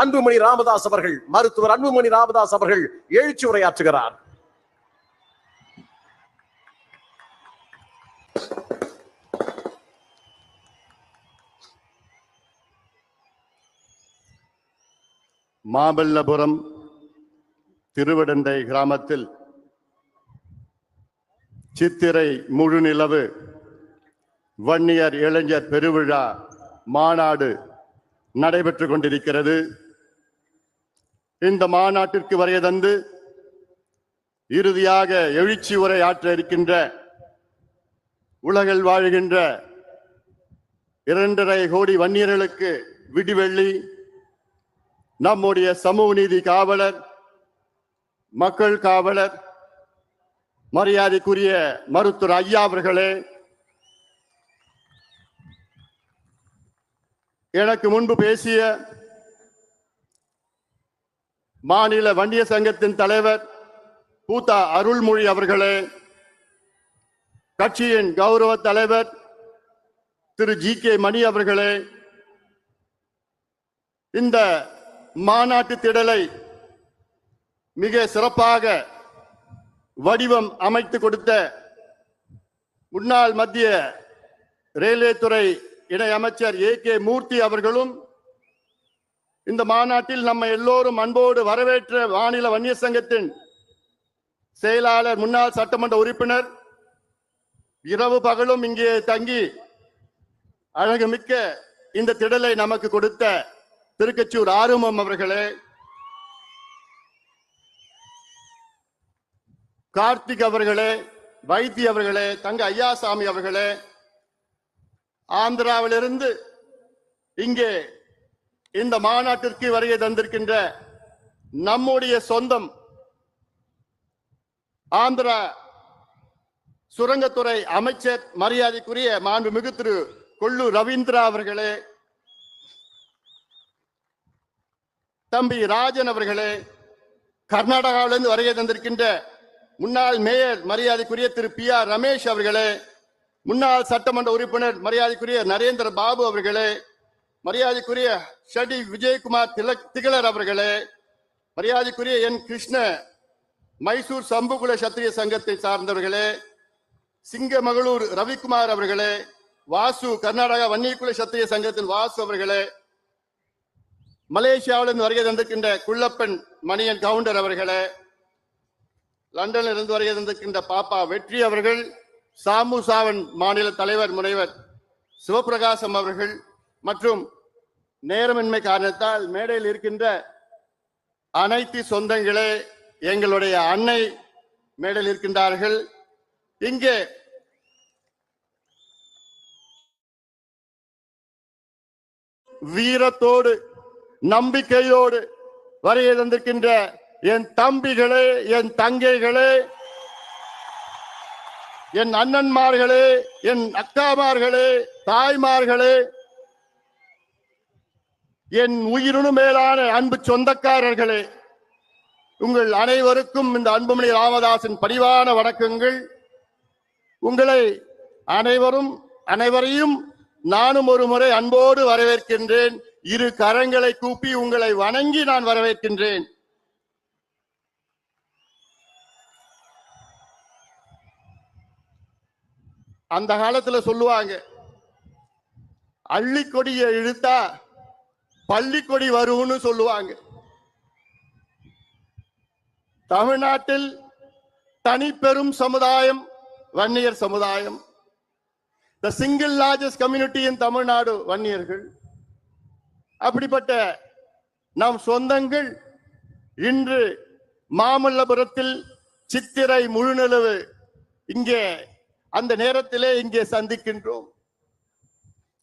அன்புமணி ராமதாஸ் அவர்கள் மருத்துவர் அன்புமணி ராமதாஸ் அவர்கள் எழுச்சி உரையாற்றுகிறார். மாமல்லபுரம் திருவிடந்தை கிராமத்தில் சித்திரை முழுநிலவு வன்னியர் இளைஞர் பெருவிழா மாநாடு நடைபெற்றுக் கொண்டிருக்கிறது. இந்த மாநாட்டிற்கு வரைய தந்து இறுதியாக எழுச்சி உரை ஆற்ற இருக்கின்ற உலகில் வாழுகின்ற இரண்டரை கோடி வன்னியர்களுக்கு விடிவெள்ளி நம்முடைய சமூக நீதி காவலர் மக்கள் காவலர் மரியாதைக்குரிய மருத்துவர் ஐயா அவர்களே எனக்கு முன்பு பேசிய மாநில வண்டிய சங்கத்தின் தலைவர் பூத்தா அருள்மொழி அவர்களே கட்சியின் கௌரவ தலைவர் திரு ஜி கே மணி அவர்களே இந்த மாநாட்டு திடலை மிக சிறப்பாக வடிவம் அமைத்து கொடுத்த முன்னாள் மத்திய ரயில்வே துறை இணை அமைச்சர் ஏ கே மூர்த்தி அவர்களும் இந்த மாநாட்டில் நம்ம எல்லோரும் அன்போடு வரவேற்ற மாநில வன்னியர் சங்கத்தின் செயலாளர் முன்னாள் சட்டமன்ற உறுப்பினர் இரவு பகலும் இங்கே தங்கி அழகுமிக்க இந்த திடலை நமக்கு கொடுத்த திருக்கச்சூர் ஆறுமம் அவர்களே கார்த்திக் அவர்களே வைத்தி அவர்களே தங்க ஐயாசாமி அவர்களே ஆந்திராவிலிருந்து இங்கே இந்த மாநாட்டிற்கு வருகை தந்திருக்கின்ற நம்முடைய சொந்தம் ஆந்திரா சுரங்கத்துறை அமைச்சர் மரியாதைக்குரிய மாண்புமிகு திரு கொள்ளு ரவீந்திரா அவர்களே தம்பி ராஜன் அவர்களே கர்நாடகாவிலிருந்து வருகை தந்திருக்கின்ற முன்னாள் மேயர் மரியாதைக்குரிய திரு பி ஆர் ரமேஷ் அவர்களே முன்னாள் சட்டமன்ற உறுப்பினர் மரியாதைக்குரிய நரேந்திர பாபு அவர்களே மரியாதைக்குரிய ஷடி விஜயகுமார் திலக் திகழர் அவர்களே மரியாதைக்குரிய என் கிருஷ்ண மைசூர் சம்புகுல சத்திரிய சங்கத்தை சார்ந்தவர்களே சிங்கமகளூர் ரவிக்குமார் அவர்களே வாசு கர்நாடகா வன்னியக்குல சத்திரிய சங்கத்தின் வாசு அவர்களே மலேசியாவிலிருந்து வருகை தந்திருக்கின்ற குள்ளப்பன் மணியன் கவுண்டர் அவர்களே லண்டனில் இருந்து வருகை தந்திருக்கின்ற பாப்பா வெற்றி அவர்கள் சாமுசாவன் மாநில தலைவர் முனைவர் சிவபிரகாசம் அவர்கள் மற்றும் நேரமின்மை காரணத்தால் மேடையில் இருக்கின்ற அனைத்து சொந்தங்களே எங்களுடைய அன்னை மேடையில் இருக்கின்றார்கள். இங்கே வீரத்தோடு நம்பிக்கையோடு வரைய தந்திருக்கின்ற என் தம்பிகளே என் தங்கைகளே என் அண்ணன்மார்களே என் அக்காமார்களே தாய்மார்களே என் உயிரினு மேலான அன்பு சொந்தக்காரர்களே உங்கள் அனைவருக்கும் இந்த அன்புமணி ராமதாசின் பணிவான வணக்கங்கள். உங்களை அனைவரும் அனைவரையும் நானும் ஒரு முறை அன்போடு வரவேற்கின்றேன். இரு கரங்களை கூப்பி உங்களை வணங்கி நான் வரவேற்கின்றேன். அந்த காலத்துல சொல்லுவாங்க அள்ளிக்கொடியை இழுத்தா பள்ளிக்கொடி வரும்னு சொல்லுவாங்க. தமிழ்நாட்டில் தனிப்பெரும் சமுதாயம் வன்னியர் சமுதாயம். The single largest community in Tamil Nadu வன்னியர்கள். அப்படிப்பட்ட நம் சொந்தங்கள் இன்று மாமல்லபுரத்தில் சித்திரை முழுநிலவு இங்கே அந்த நேரத்திலே இங்கே சந்திக்கின்றோம்.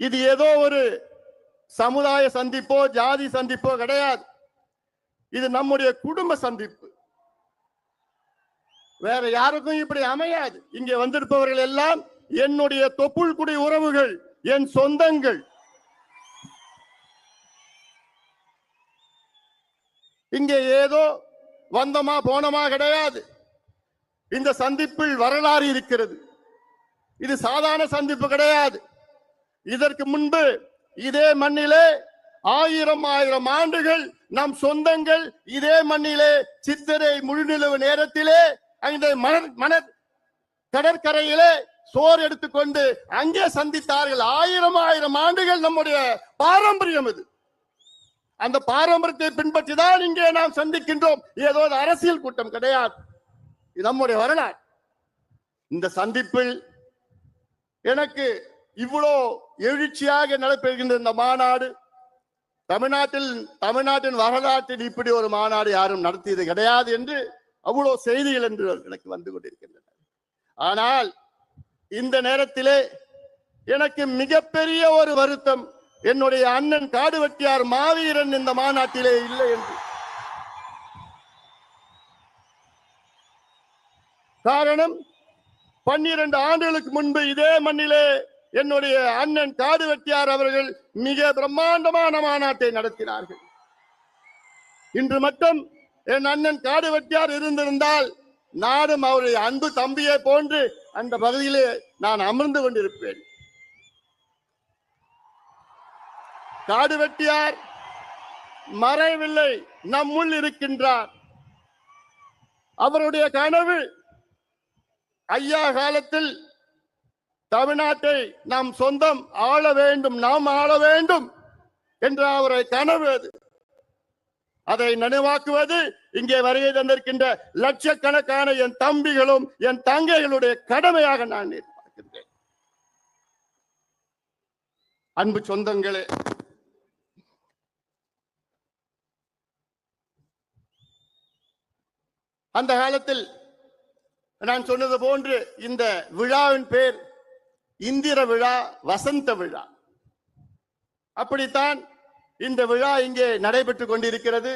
இது ஏதோ ஒரு சமுதாய சந்திப்போ ஜாதி சந்திப்போ கிடையாது. இது நம்முடைய குடும்ப சந்திப்பு. வேற யாருக்கும் இப்படி அமையாது. இங்கே வந்திருப்பவர்கள் எல்லாம் என்னுடைய தொப்புள் குடி உறவுகள் என் சொந்தங்கள். இங்கே ஏதோ வந்தமா போனமா கிடையாது. இந்த சந்திப்பில் வரலாறு இருக்கிறது. இது சாதாரண சந்திப்பு கிடையாது. இதற்கு முன்பு இதே மண்ணிலே ஆயிரம் ஆயிரம் ஆண்டுகள் நம் சொந்தங்கள் இதே மண்ணிலே சித்திரை முழுநிலவு நேரத்திலே அந்த மணர் மணர் கடற்கரையிலே சோறு எடுத்துக்கொண்டு அங்கே சந்தித்தார்கள். ஆயிரம் ஆயிரம் ஆண்டுகள் நம்முடைய பாரம்பரியம் இது. அந்த பாரம்பரியத்தை பின்பற்றி தான் இங்கே நாம் சந்திக்கின்றோம். ஏதோ ஒரு அரசியல் கூட்டம் கிடையாது. இது நம்முடைய வரலாறு. இந்த சந்திப்பில் எனக்கு இவ்வளோ எழுச்சியாக நடைபெறுகின்ற இந்த மாநாடு தமிழ்நாட்டில் தமிழ்நாட்டின் வரலாற்றில் இப்படி ஒரு மாநாடு யாரும் நடத்தியது கிடையாது என்று அவ்வளோ செய்திகள் என்று எனக்கு வந்து கொண்டிருக்கின்றன. ஆனால் இந்த நேரத்திலே எனக்கு மிகப்பெரிய ஒரு வருத்தம் என்னுடைய அண்ணன் காடுவெட்டியார் மாவீரன் இந்த மாநாட்டிலே இல்லை என்று. காரணம் பன்னிரண்டு ஆண்டுகளுக்கு முன்பு இதே மண்ணிலே என்னுடைய அண்ணன் காடு வெட்டியார் அவர்கள் மிக பிரம்மாண்டமான மாநாட்டை நடத்தினார்கள். இன்று மட்டும் என் அண்ணன் காடு வெட்டியார் இருந்திருந்தால் நானும் அவருடைய அன்பு தம்பியை போன்று அந்த பகுதியிலே நான் அமர்ந்து கொண்டிருப்பேன். காடு வெட்டியார் மறைவில்லை நம்முள் இருக்கின்றார். அவருடைய கனவு ஐயா காலத்தில் தமிழ்நாட்டை நாம் சொந்தம் ஆள வேண்டும் நாம் ஆள வேண்டும் என்ற அவரை கனவு அது. அதை நினைவாக்குவது இங்கே வருகை தந்திருக்கின்ற லட்சக்கணக்கான என் தம்பிகளும் என் தங்கைகளுடைய கடமையாக நான் எதிர்பார்க்கின்றேன். அன்பு சொந்தங்களே அந்த காலத்தில் நான் சொன்னது போன்று இந்த விழாவின் பேர் இந்திர விழா வசந்த விழா. அப்படித்தான் இந்த விழா இங்கே நடைபெற்று கொண்டிருக்கிறது.